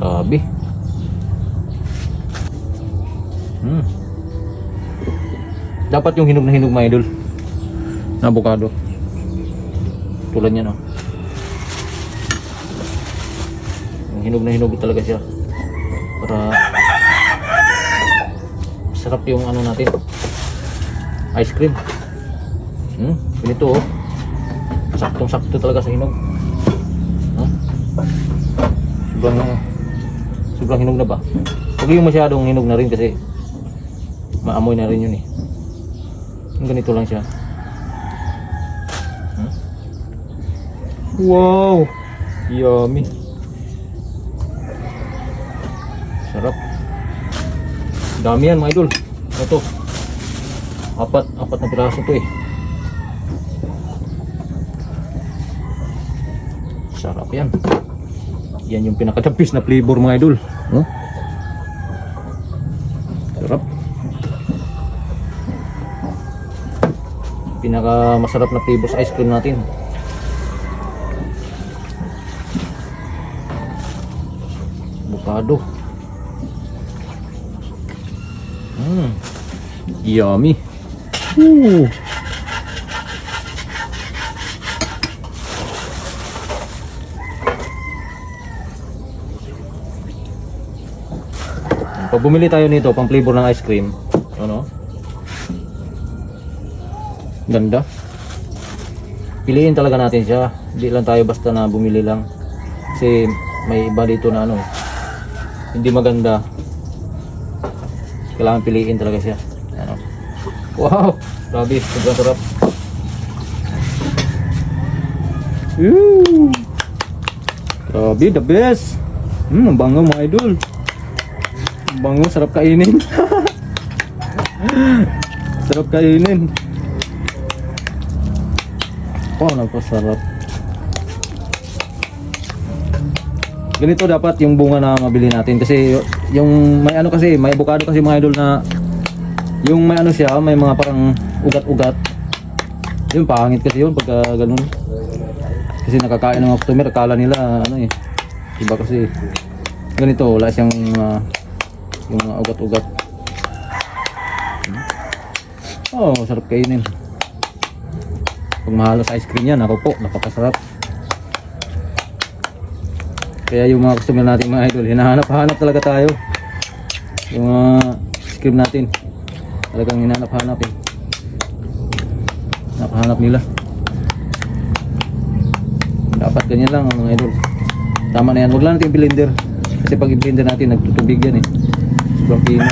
Grabe. Hmm. Dapat yung hinog na hinog mga idol. Na avocado. Tulad niya no. Yung hinog na hinog talaga siya. Para sarap yung ano natin. Ice cream. Hmm, ganito oh. Saktong sakto talaga sa hinog. Huh? Sobrang sobrang hinog na ba? Huwag yung masyadong hinog na rin kasi maamoy na rin yun eh. Ganito lang siya. Hmm? Wow! Yummy! Sarap. Dami yan mga idol. Ito. Apat, apat na piraso to eh. Sarap yan. Yan yung pinakatapis na flavor mga idol. No? Sarap. Pinaka masarap na flavor sa ice cream natin. Avocado. Mm. Yummy. Ooh. Pag bumili tayo nito, pang flavor ng ice cream, ano? Ganda. Piliin talaga natin siya. Hindi lang tayo basta na bumili lang. Kasi may iba dito na ano, hindi maganda. Kailangan piliin talaga siya. Ano? Wow! Grabe, sobrang sarap. Woo! Grabe, the best! Hmm, ang bango mga idol. Ang Bango, sarap kainin. sarap kainin. Wow, napasarap. Ganito dapat yung bunga na mabili natin kasi yung may ano kasi, may avocado kasi mga idol na yung may ano siya, may mga parang ugat-ugat. Yung pangit kasi yun pagka ganun. Kasi nakakain ng customer, akala nila ano eh. Iba kasi ganito, wala siyang ah, yung mga ugat-ugat. Oh, sarap kainin. Pag mahalo sa ice cream yan, ako po, napakasarap. Kaya yung mga customer natin mga idol, hinahanap-hanap talaga tayo. Yung mga ice cream natin, talagang hinahanap-hanap eh. Napahanap nila. Dapat ganyan lang ang mga idol. Tama na yan. Huwag lang natin i-blender. Kasi pag i-blender natin, nagtutubig yan eh. Sobrang pino.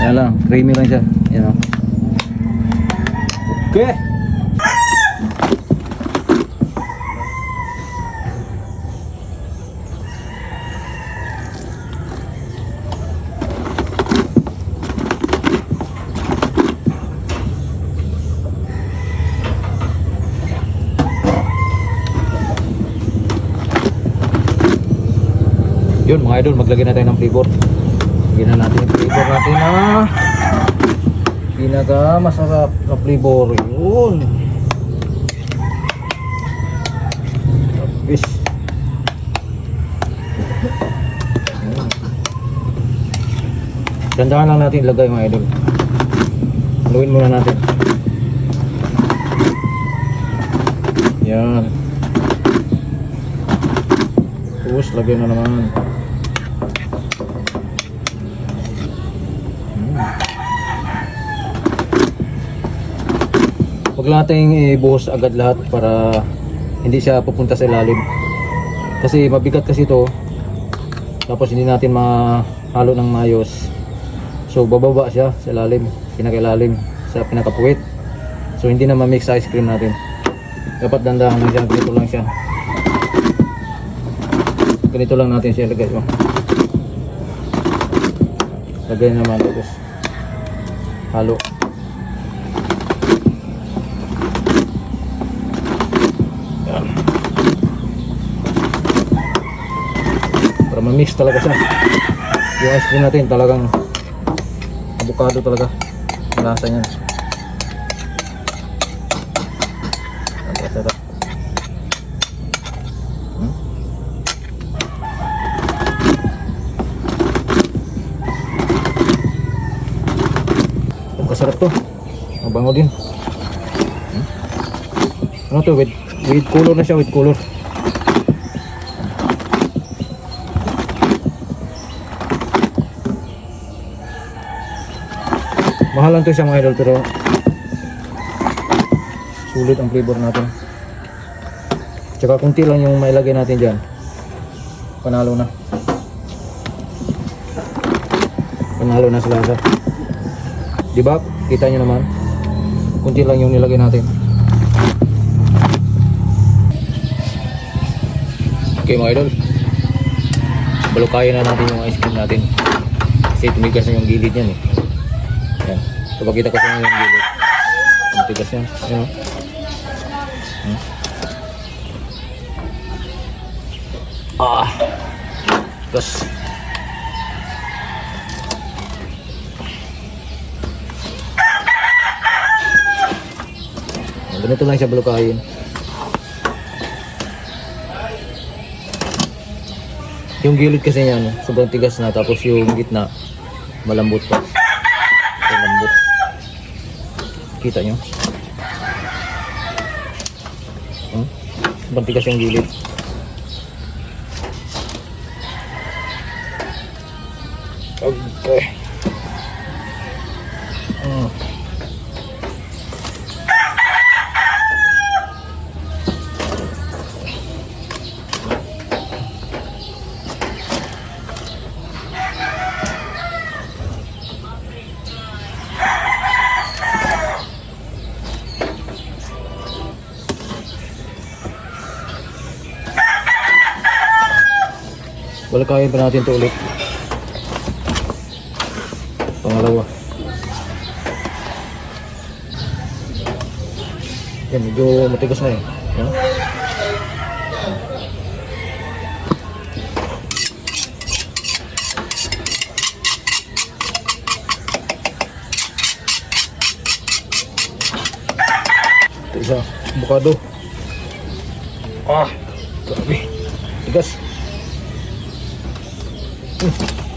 Yan lang. Creamy lang siya. Yan o. Okay. Yun mga idol, maglagay na tayo ng flavor. Lagyan na natin yung flavor natin na pinaka masarap na flavor. Yun. Fish. Dandahan lang natin ilagay mga idol. Haluin muna natin. Yan. Tapos lagyan na naman. Huwag lang natin ibuhos agad lahat para hindi siya pupunta sa ilalim. Kasi mabigat kasi ito. Tapos hindi natin mahalo ng mayos. So bababa siya sa ilalim, pinakailalim sa pinakapuwit. So hindi na ma-mix ice cream natin. Dapat dandahan lang siya, ganito lang siya. Ganito lang natin siya lagay. Oh. Lagay naman tapos halo. mix talaga siya. Yung ice cream natin talagang avocado talaga. Ang lasa niyan sarap hmm? to. Mabango din. Hmm? Ano to? With, with color na siya with color. Mahal lang to siya mga idol pero sulit ang flavor natin. Tsaka kunti lang yung mailagay natin dyan. Panalo na. Panalo na sa lasa. Di ba? Kita nyo naman. Kunti lang yung nilagay natin. Okay mga idol. Balukayan na natin yung ice cream natin. Kasi tumigas na yung gilid niyan eh. Pakita ko sa inyo yung gilid. Ang tigas yan. Oh. Hmm. Ah. Tigas. Ganito lang siya balukayin. Yung gilid kasi niya, no, sobrang tigas na. Tapos yung gitna, malambot pa. Malambot. Kita nyo? Hmm? Sobrang tigas yung gilid. Balakayin pa natin ito ulit. Pangalawa. Yan, medyo matigas na eh. Yan. Ito isa, avocado. Ah, grabe. Tigas. Mm-hmm.